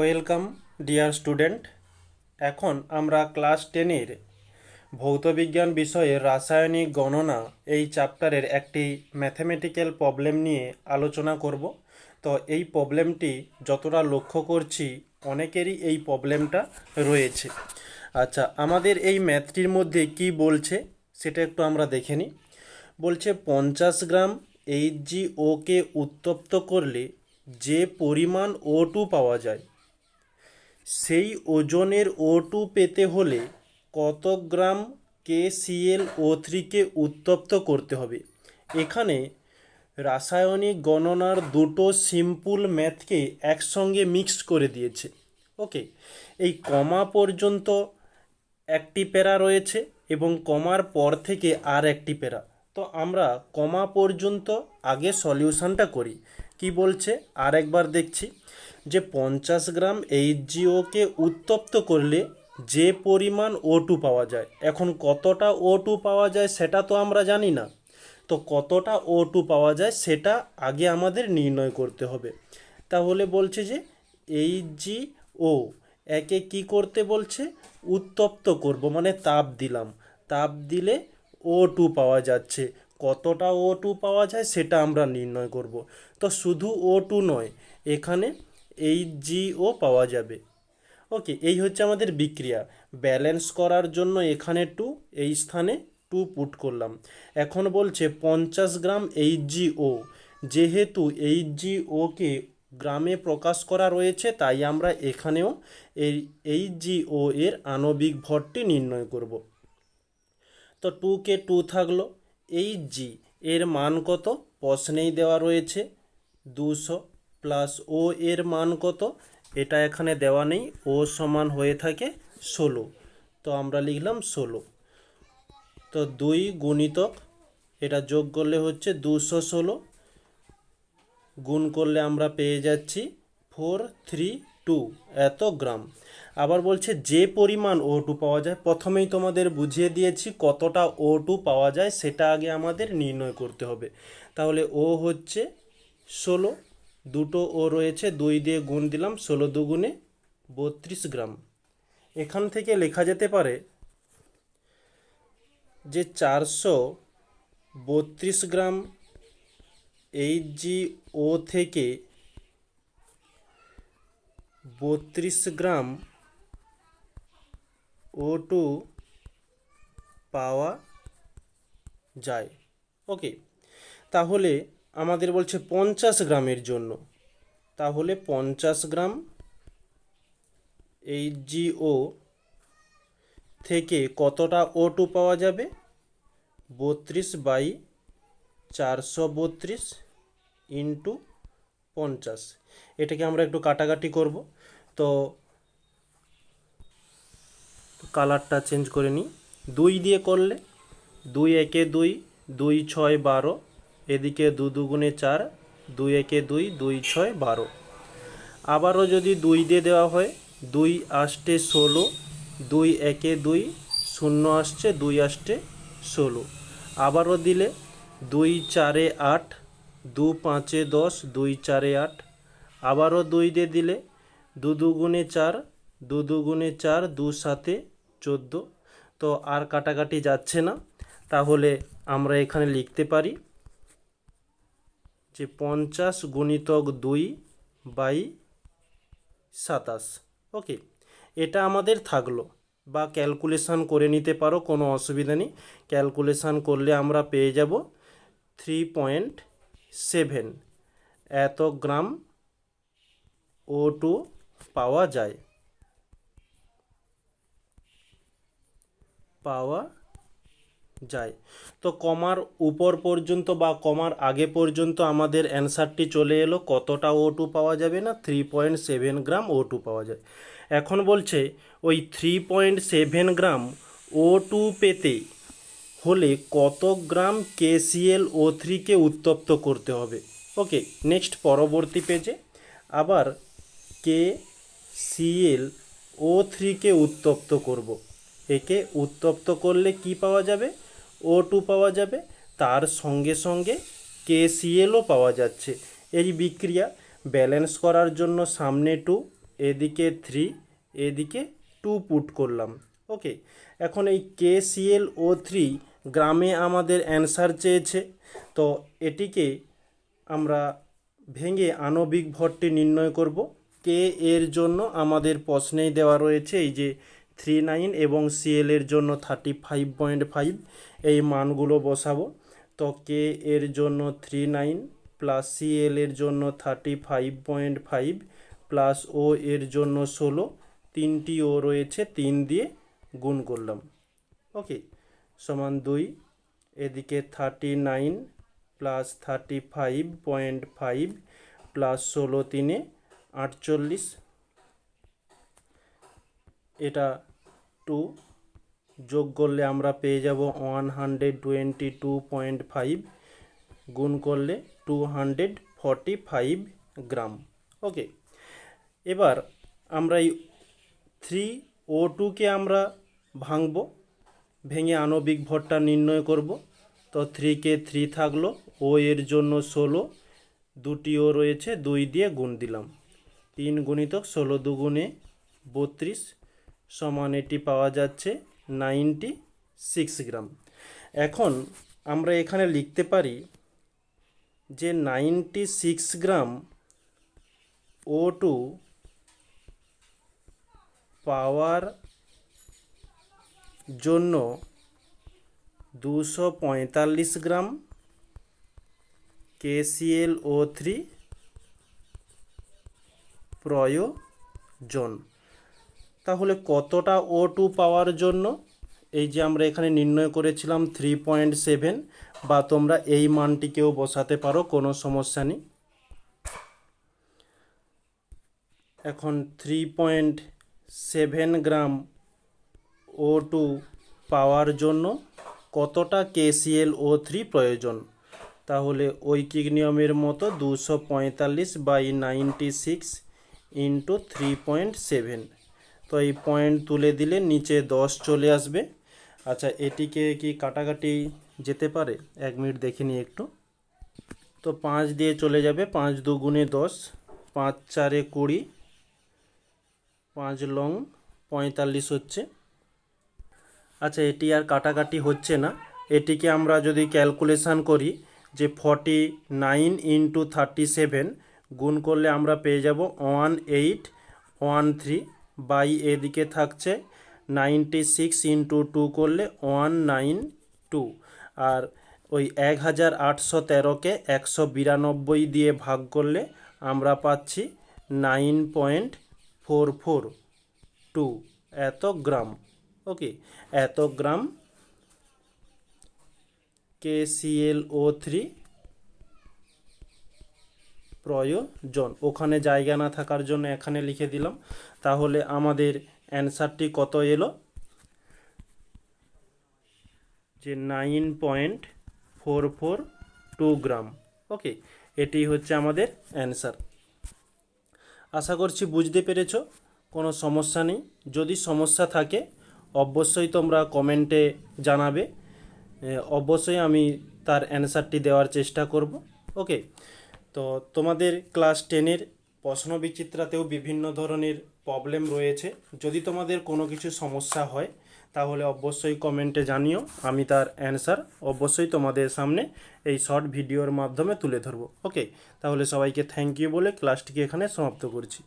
Welcome, dear student. এখন আমরা class টেনের ভৌতবিজ্ঞান বিষয়ে রাসায়নিক গণনা এই চ্যাপ্টারের একটি ম্যাথমেটিক্যাল প্রবলেম নিয়ে আলোচনা করব। তো এই প্রবলেমটি যতটা লক্ষ্য করছি, অনেকেরই এই প্রবলেমটা রয়েছে। আচ্ছা আমাদের এই ম্যাথটির মধ্যে কি বলছে, সেটা একটু আমরা দেখে নিই। বলছে, পঞ্চাশ গ্রাম এইচ জি ওকে উত্তপ্ত করলে যে পরিমাণ ও টু পাওয়া যায় সেই ওজনের ও টু পেতে হলে কত গ্রাম কে সিএল ও থ্রিকে উত্তপ্ত করতে হবে? এখানে রাসায়নিক গণনার দুটো সিম্পল ম্যাথকে একসঙ্গে মিক্সড করে দিয়েছে। ওকে এই কমা পর্যন্ত একটি প্যারা রয়েছে এবং কমার পর থেকে আর একটি প্যারা। তো আমরা কমা পর্যন্ত আগে সলিউশনটা করি। কি বলছে? আর একবার দেখছি। যে পঞ্চাশ গ্রাম এইচজিওকে উত্তপ্ত করলে যে পরিমাণ ও টু পাওয়া যায়। এখন কতটা ও টু পাওয়া যায় সেটা তো আমরা জানি না। তো কতটা ও টু পাওয়া যায় সেটা আগে আমাদের নির্ণয় করতে হবে। তাহলে বলছে যে জি ও একে কি করতে বলছে? উত্তপ্ত করব মানে তাপ দিলাম। তাপ দিলে ও টু পাওয়া যাচ্ছে। কতটা ও টু পাওয়া যায় সেটা আমরা নির্ণয় করব। তো শুধু ও টু নয়, এখানে এইচ জিও পাওয়া যাবে। ওকে এই হচ্ছে আমাদের বিক্রিয়া। ব্যালেন্স করার জন্য এখানে টু এই স্থানে টু পুট করলাম। এখন বলছে পঞ্চাশ গ্রাম এইচ জিও যেহেতু এইচ জিওকে গ্রামে প্রকাশ করা রয়েছে, তাই আমরা এখানেও এই এইচ জিও এর আণবিক ভরটি নির্ণয় করব। তো টু কে টু থাকল। এইচ জি এর মান কত? প্রশ্নেই দেওয়া রয়েছে। দুশো। প্লাস ও এর মান কত? এটা এখানে দেওয়া নেই। ও সমান হয়ে থাকে ষোলো। তো আমরা লিখলাম ষোলো। তো দুই গুণিতক, এটা যোগ করলে হচ্ছে দুশো ষোলো। গুণ করলে আমরা পেয়ে যাচ্ছি ফোর থ্রি টু, এত গ্রাম। আবার বলছে যে পরিমাণ ও টু পাওয়া যায়, প্রথমেই তোমাদের বুঝিয়ে দিয়েছি কতটা ও টু পাওয়া যায়, সেটা আগে আমাদের নির্ণয় করতে হবে। তাহলে ও হচ্ছে ষোলো দুটো ও রয়েছে, দুই দিয়ে গুণ দিলাম, ষোলো দুগুণে বত্রিশ গ্রাম। এখান থেকে লেখা যেতে পারে যে চারশো বত্রিশ গ্রাম এইচ জি ও থেকে বত্রিশ গ্রাম ও টু পাওয়া যায়। ওকে, তাহলে আমাদের বলছে পঞ্চাশ গ্রামের জন্য। তাহলে পঞ্চাশ গ্রাম এইচ জিও থেকে কতটা ও টু পাওয়া যাবে? বত্রিশ বাই চারশো বত্রিশ ইন্টু পঞ্চাশ। এটাকে আমরা একটু কাটাকাটি করব। তো কালারটা চেঞ্জ করে নিই। দুই দিয়ে করলে দুই একে দুই দুই ছয় বারো এদিকে দু দুগুণে চার, দুই একে দুই দুই ছয় বারো। আবারও যদি দুই দিয়ে দেওয়া হয়, দুই আষ্টে ষোলো, দুই একে দুই, শূন্য আসছে দুই আষ্টে ষোলো। আবারও দিলে দুই চারে আট, দু পাঁচে দশ, দুই চারে আট। আবারও দুই দিয়ে দিলে দু দুগুণে চার, দু দুগুণে চার, দু সাতে চোদ্দ। তো আর কাটাকাটি যাচ্ছে না। তাহলে আমরা এখানে লিখতে পারি যে পঞ্চাশ গুণিতক দুই বাই সাতাশ। ওকে, এটা আমাদের থাকল। বা ক্যালকুলেশান করে নিতে পারো, কোনো অসুবিধা নেই। ক্যালকুলেশান করলে আমরা পেয়ে যাব থ্রি পয়েন্ট সেভেন। এত গ্রাম ও টু পাওয়া যায়। পাওয়া যায়। তো কমার উপর পর্যন্ত বা কমার আগে পর্যন্ত আমাদের অ্যান্সারটি চলে এলো, কতটা ও টু পাওয়া যাবে না? Three point seven gram O two পাওয়া যায়। এখন বলছে, ওই three point seven gram O two পেতে হলে কত গ্রাম কেসিএল ও থ্রিকে উত্তপ্ত করতে হবে? ওকে, নেক্সট পরবর্তী পেজে আবার কে সিএল ও থ্রিকে উত্তপ্ত করব। একে উত্তপ্ত করলে কি পাওয়া যাবে? ও টু পাওয়া যাবে, তার সঙ্গে সঙ্গে কেসিএলও পাওয়া যাচ্ছে। এই বিক্রিয়া ব্যালেন্স করার জন্য সামনে টু এদিকে থ্রি এদিকে টু পুট করলাম। ওকে এখন এই কে সিএল ও থ্রি গ্রামে আমাদের অ্যান্সার চেয়েছে। তো এটিকে আমরা ভেঙে আণবিক ভরটি নির্ণয় করব। কে এর জন্য আমাদের প্রশ্নেই দেওয়া রয়েছে এই যে থ্রি নাইন এবং সিএল এর জন্য থার্টি ফাইভ পয়েন্ট ফাইভ এই মানগুলো বসাবো। তো কে এর জন্য থ্রি নাইন প্লাস সিএল এর জন্য thirty five point five plus O এর জন্য ষোলো, তিনটি ও রয়েছে, তিন দিয়ে গুণ করলাম। ওকে সমান দুই, এদিকে thirty nine plus thirty five point five plus ষোলো তিনে আটচল্লিশ। এটা টু যোগ করলে আমরা পেয়ে যাব one hundred twenty two point five গুণ করলে two hundred forty five gram. Okay, এবার আমরা এই থ্রি ও টুকে আমরা ভাঙব, ভেঙে আণবিক ভরটা নির্ণয় করব। তো থ্রিকে থ্রি থাকল, ও এর জন্য ষোলো দুটি ও রয়েছে, দুই দিয়ে গুণ দিলাম। তিন গুণিতক ষোলো দুগুণে বত্রিশ সমান এটি পাওয়া যাচ্ছে নাইনটি সিক্স গ্রাম। এখন আমরা এখানে লিখতে পারি যে ninety six gram O two পাওয়ার জন্য দুশো পঁয়তাল্লিশ গ্রাম কেসিএল ও থ্রি প্রয়োজন। তাহলে কতটা ও টু পাওয়ার জন্য? এই যে আমরা এখানে নির্ণয় করেছিলাম থ্রি পয়েন্ট সেভেন বা তোমরা এই মানটিকেও বসাতে পারো, কোনো সমস্যা নেই। এখন three point seven gram O two পাওয়ার জন্য কতটা কেসিএল ও থ্রি প্রয়োজন? তাহলে ঐকিক নিয়মের মতো দুশো পঁয়তাল্লিশ by ninety six into three point seven তো এই পয়েন্ট তুলে দিলে নিচে দশ চলে আসবে। আচ্ছা এটিকে কি কাটাকাটি যেতে পারে? এক মিনিট দেখে নিই একটু। তো পাঁচ দিয়ে চলে যাবে, পাঁচ দুগুণে দশ, পাঁচ চারে কুড়ি, পাঁচ লং পঁয়তাল্লিশ হচ্ছে। আচ্ছা এটি আর কাটাকাটি হচ্ছে না। এটিকে আমরা যদি ক্যালকুলেশান করি যে forty nine into thirty seven গুণ করলে আমরা পেয়ে যাব one eight one three by এদিকে থাকছে নাইনটি সিক্স ইন্টু টু করলে ওয়ান নাইন টু। আর ওই এক হাজার আটশো তেরোকে একশো বিরানব্বই দিয়ে ভাগ করলে আমরা পাচ্ছি nine point four four two. এত গ্রাম, ওকে? এত গ্রাম কেসিএল ও থ্রি প্রয়োজন। ওখানে জায়গা না থাকার জন্য এখানে লিখে দিলাম। তাহলে আমাদের অ্যান্সারটি কত এলো? যে nine point four four two gram. Okay, এটি হচ্ছে আমাদের অ্যান্সার। আশা করছি বুঝতে পেরেছ, কোনো সমস্যা নেই। যদি সমস্যা থাকে, অবশ্যই তোমরা কমেন্টে জানাবে। অবশ্যই আমি তার অ্যান্সারটি দেওয়ার চেষ্টা করব। ওকে তো তোমাদের ক্লাস টেনের প্রশ্ন বিচিত্রাতেও বিভিন্ন ধরনের প্রবলেম রয়েছে। যদি তোমাদের কোনো কিছু সমস্যা হয়, তাহলে অবশ্যই কমেন্টে জানিও, আমি তার অ্যান্সার অবশ্যই তোমাদের সামনে এই শর্ট ভিডিওর মাধ্যমে তুলে ধরবো। ওকে তাহলে সবাইকে থ্যাংক ইউ বলে ক্লাসটিকে এখানে সমাপ্ত করছি।